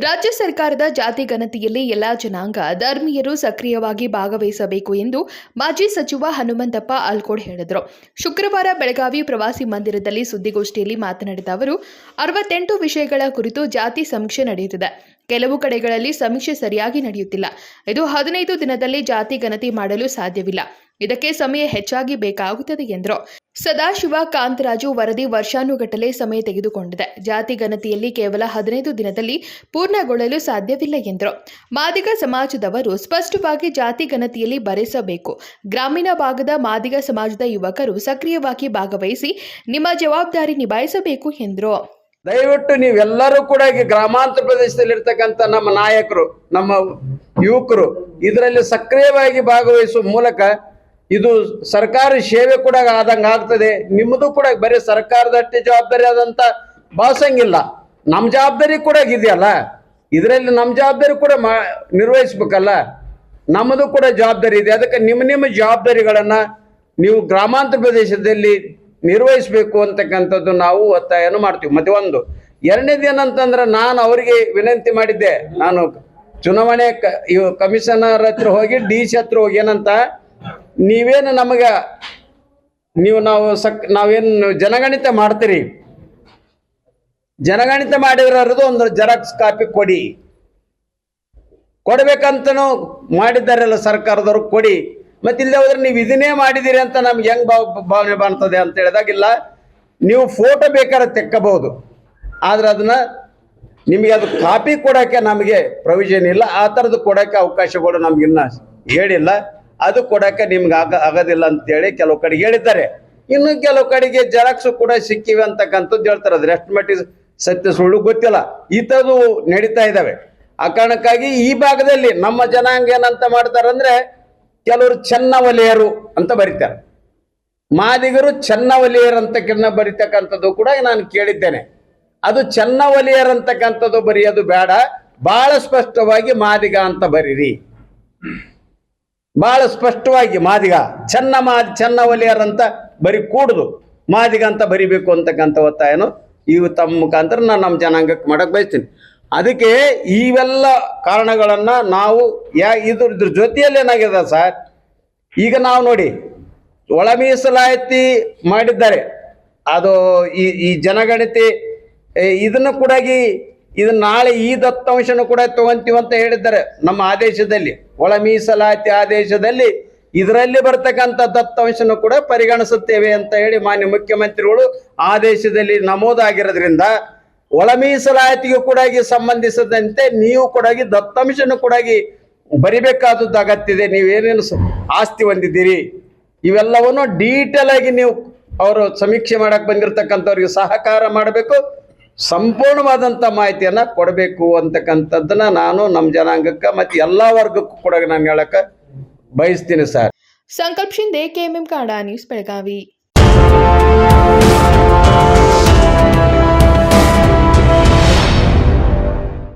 ರಾಜ್ಯ ಸರ್ಕಾರದ ಜಾತಿ ಗಣತಿಯಲ್ಲಿ ಎಲ್ಲಾ ಜನಾಂಗ ಧರ್ಮೀಯರು ಸಕ್ರಿಯವಾಗಿ ಭಾಗವಹಿಸಬೇಕು ಎಂದು ಮಾಜಿ ಸಚಿವ ಹನುಮಂತಪ್ಪ ಆಲ್ಕೋಡ್ ಹೇಳಿದರು. ಶುಕ್ರವಾರ ಬೆಳಗಾವಿ ಪ್ರವಾಸಿ ಮಂದಿರದಲ್ಲಿ ಸುದ್ದಿಗೋಷ್ಠಿಯಲ್ಲಿ ಮಾತನಾಡಿದ ಅವರು, ಅರವತ್ತೆಂಟು ವಿಷಯಗಳ ಕುರಿತು ಜಾತಿ ಸಮೀಕ್ಷೆ ನಡೆಯುತ್ತಿದೆ. ಕೆಲವು ಕಡೆಗಳಲ್ಲಿ ಸಮೀಕ್ಷೆ ಸರಿಯಾಗಿ ನಡೆಯುತ್ತಿಲ್ಲ. ಇದು ಹದಿನೈದು ದಿನದಲ್ಲಿ ಜಾತಿ ಗಣತಿ ಮಾಡಲು ಸಾಧ್ಯವಿಲ್ಲ. ಇದಕ್ಕೆ ಸಮಯ ಹೆಚ್ಚಾಗಿ ಬೇಕಾಗುತ್ತದೆ ಎಂದರು. ಸದಾಶಿವ ಕಾಂತರಾಜು ವರದಿ ವರ್ಷಾನುಗಟ್ಟಲೆ ಸಮಯ ತೆಗೆದುಕೊಂಡಿದೆ. ಜಾತಿ ಗಣತಿಯಲ್ಲಿ ಕೇವಲ ಹದಿನೈದು ದಿನದಲ್ಲಿ ಪೂರ್ಣಗೊಳ್ಳಲು ಸಾಧ್ಯವಿಲ್ಲ ಎಂದರು. ಮಾದಿಗ ಸಮಾಜದವರು ಸ್ಪಷ್ಟವಾಗಿ ಜಾತಿ ಗಣತಿಯಲ್ಲಿ ಬರೆಸಬೇಕು. ಗ್ರಾಮೀಣ ಭಾಗದ ಮಾದಿಗ ಸಮಾಜದ ಯುವಕರು ಸಕ್ರಿಯವಾಗಿ ಭಾಗವಹಿಸಿ ನಿಮ್ಮ ಜವಾಬ್ದಾರಿ ನಿಭಾಯಿಸಬೇಕು ಎಂದರು. ದಯವಿಟ್ಟು ನೀವೆಲ್ಲರೂ ಕೂಡ ಗ್ರಾಮಾಂತರ ಪ್ರದೇಶದಲ್ಲಿ ಇರ್ತಕ್ಕಂಥ ನಮ್ಮ ನಾಯಕರು, ನಮ್ಮ ಯುವಕರು ಇದರಲ್ಲಿ ಸಕ್ರಿಯವಾಗಿ ಭಾಗವಹಿಸುವ ಮೂಲಕ ಇದು ಸರ್ಕಾರಿ ಸೇವೆ ಕೂಡ ಆದಂಗೆ ಆಗ್ತದೆ. ನಿಮ್ಮದು ಕೂಡ ಬರೀ ಸರ್ಕಾರದಷ್ಟೇ ಜವಾಬ್ದಾರಿ ಆದಂತ ಭಾವಿಸಂಗಿಲ್ಲ ನಮ್ಮ ಜವಾಬ್ದಾರಿ ಕೂಡ ಇದೆಯಲ್ಲ? ಇದರಲ್ಲಿ ನಮ್ಮ ಜವಾಬ್ದಾರಿ ಕೂಡ ಮಾ ನಿರ್ವಹಿಸ್ಬೇಕಲ್ಲ? ನಮ್ಮದು ಕೂಡ ಜವಾಬ್ದಾರಿ ಇದೆ. ಅದಕ್ಕೆ ನಿಮ್ಮ ನಿಮ್ಮ ಜವಾಬ್ದಾರಿಗಳನ್ನ ನೀವು ಗ್ರಾಮಾಂತರ ಪ್ರದೇಶದಲ್ಲಿ ನಿರ್ವಹಿಸಬೇಕು ಅಂತಕ್ಕಂಥದ್ದು ನಾವು ಒತ್ತಾಯನ ಮಾಡ್ತೀವಿ. ಮತ್ತೆ ಒಂದು, ಎರಡನೇದು ಏನಂತಂದ್ರೆ ನಾನು ಅವರಿಗೆ ವಿನಂತಿ ಮಾಡಿದ್ದೆ. ನಾನು ಚುನಾವಣೆ ಕ ಕಮಿಷನರ್ ಹತ್ರ ಹೋಗಿ, ಡಿ ಸಿ ಹತ್ರ ಹೋಗಿ ಏನಂತ ನೀವೇನು ನಮಗೆ, ನೀವು ನಾವು ಸಕ್, ನಾವೇನು ಜನಗಣಿತ ಮಾಡ್ತೀರಿ? ಜನಗಣಿತ ಮಾಡಿರೋದು ಒಂದು ಜೆರಾಕ್ಸ್ ಕಾಪಿ ಕೊಡಿ. ಕೊಡ್ಬೇಕಂತನೂ ಮಾಡಿದ್ದಾರಲ್ಲ ಸರ್ಕಾರದವ್ರು, ಕೊಡಿ. ಮತ್ತೆ ಇಲ್ಲದೆ ಹೋದ್ರೆ ನೀವು ಇದನ್ನೇ ಮಾಡಿದಿರಿ ಅಂತ ನಮ್ಗೆ ಹೆಂಗ್ ಭಾವ, ಭಾವನೆ ಬಾಣ್ತದೆ ಅಂತ ಹೇಳಿದಾಗಿಲ್ಲ. ನೀವು ಫೋಟೋ ಬೇಕಾದ್ರೆ ತೆಕ್ಕಬಹುದು. ಆದ್ರೆ ಅದನ್ನ ನಿಮಗೆ ಅದು ಕಾಪಿ ಕೊಡೋಕ್ಕೆ ನಮಗೆ ಪ್ರೊವಿಷನ್ ಇಲ್ಲ. ಆ ಥರದ್ದು ಕೊಡೋಕ್ಕೆ ಅವಕಾಶಗಳು ನಮ್ಗಿನ್ನ ಹೇಳಿಲ್ಲ. ಅದು ಕೊಡಕ್ಕೆ ನಿಮ್ಗೆ ಆಗ ಆಗೋದಿಲ್ಲ ಅಂತೇಳಿ ಕೆಲವು ಕಡೆಗೆ ಹೇಳಿದ್ದಾರೆ. ಇನ್ನು ಕೆಲವು ಕಡೆಗೆ ಜೆರಾಕ್ಸ್ ಕೂಡ ಸಿಕ್ಕಿವೆ ಅಂತಕ್ಕಂಥದ್ದು ಹೇಳ್ತಾರೆ. ಎಷ್ಟು ಮಟ್ಟಿಗೆ ಸತ್ಯ ಸುಳ್ಳು ಗೊತ್ತಿಲ್ಲ. ಈ ಥರದ್ದು ನಡೀತಾ ಇದ್ದಾವೆ. ಆ ಕಾರಣಕ್ಕಾಗಿ ಈ ಭಾಗದಲ್ಲಿ ನಮ್ಮ ಜನಾಂಗ ಏನಂತ ಮಾಡ್ತಾರಂದ್ರೆ ಕೆಲವರು ಚೆನ್ನವಲಿಯರು ಅಂತ ಬರೀತಾರೆ. ಮಾದಿಗರು ಚೆನ್ನವಲಿಯರ್ ಅಂತ ಕಿನ್ನ ಬರೀತಕ್ಕಂಥದ್ದು ಕೂಡ ನಾನು ಕೇಳಿದ್ದೇನೆ. ಅದು ಚೆನ್ನವಲಿಯರ್ ಅಂತಕ್ಕಂಥದ್ದು ಬರೆಯೋದು ಬೇಡ. ಬಹಳ ಸ್ಪಷ್ಟವಾಗಿ ಮಾದಿಗ ಅಂತ ಬರೀರಿ. ಬಹಳ ಸ್ಪಷ್ಟವಾಗಿ ಮಾದಿಗ ಚೆನ್ನ ಮಾ ಚೆನ್ನ ಒಲಿಯರಂತ ಬರೀ ಕೂಡುದು, ಮಾದಿಗ ಅಂತ ಬರಿಬೇಕು ಅಂತಕ್ಕಂಥ ಒತ್ತಾಯನು ಇವು ತಮ್ಮ ಮುಖಾಂತರ ನಾನು ನಮ್ಮ ಜನಾಂಗಕ್ಕೆ ಮಾಡಕ್ ಬಯಸ್ತೀನಿ. ಅದಕ್ಕೆ ಇವೆಲ್ಲ ಕಾರಣಗಳನ್ನು ನಾವು ಯಾ ಇದ್ರ ಇದ್ರ ಜೊತೆಯಲ್ಲಿ ಏನಾಗಿದೆ ಸರ್? ಈಗ ನಾವು ನೋಡಿ ಒಳ ಮೀಸಲಾತಿ ಮಾಡಿದ್ದಾರೆ. ಅದು ಈ ಈ ಜನಗಣತಿ ಇದನ್ನು ಕೂಡ ಇದನ್ನ ನಾಳೆ ಈ ದತ್ತಾಂಶನು ಕೂಡ ತಗೊಂತೀವಿ ಅಂತ ಹೇಳಿದ್ದಾರೆ. ನಮ್ಮ ಆದೇಶದಲ್ಲಿ, ಒಳ ಮೀಸಲಾತಿ ಆದೇಶದಲ್ಲಿ ಇದರಲ್ಲಿ ಬರ್ತಕ್ಕಂಥ ದತ್ತಾಂಶನು ಕೂಡ ಪರಿಗಣಿಸುತ್ತೇವೆ ಅಂತ ಹೇಳಿ ಮಾನ್ಯ ಮುಖ್ಯಮಂತ್ರಿಗಳು ಆದೇಶದಲ್ಲಿ ನಮೂದಾಗಿರೋದ್ರಿಂದ ಒಳ ಮೀಸಲಾತಿಗೂ ಕೂಡ ಸಂಬಂಧಿಸಿದಂತೆ ನೀವು ಕೂಡ ದತ್ತಾಂಶನ ಕೂಡ ಬರಿಬೇಕಾದದ್ದು ಅಗತ್ಯ ಇದೆ ನೀವೇನೇನು ಆಸ್ತಿ ಹೊಂದಿದ್ದೀರಿ, ಇವೆಲ್ಲವನ್ನು ಡೀಟೇಲ್ ಆಗಿ ನೀವು ಅವರು ಸಮೀಕ್ಷೆ ಮಾಡಕ್ ಬಂದಿರತಕ್ಕಂಥವ್ರಿಗೆ ಸಹಕಾರ ಮಾಡಬೇಕು. ಸಂಪೂರ್ಣವಾದಂಥ ಮಾಹಿತಿಯನ್ನ ಕೊಡಬೇಕು ಅಂತಕ್ಕಂಥದ್ದನ್ನ ನಾನು ನಮ್ಮ ಜನಾಂಗಕ್ಕೆ ಮತ್ತು ಎಲ್ಲ ವರ್ಗಕ್ಕೂ ಕೂಡ ನಾನು ಹೇಳಕ್ಕೆ ಬಯಸ್ತೀನಿ ಸರ್. ಸಂಕಲ್ಪ ಶಿಂದೆ ಕೆಎಂಎಂ ಕಾಡಾ ನ್ಯೂಸ್ ಬೆಳಗಾವಿ.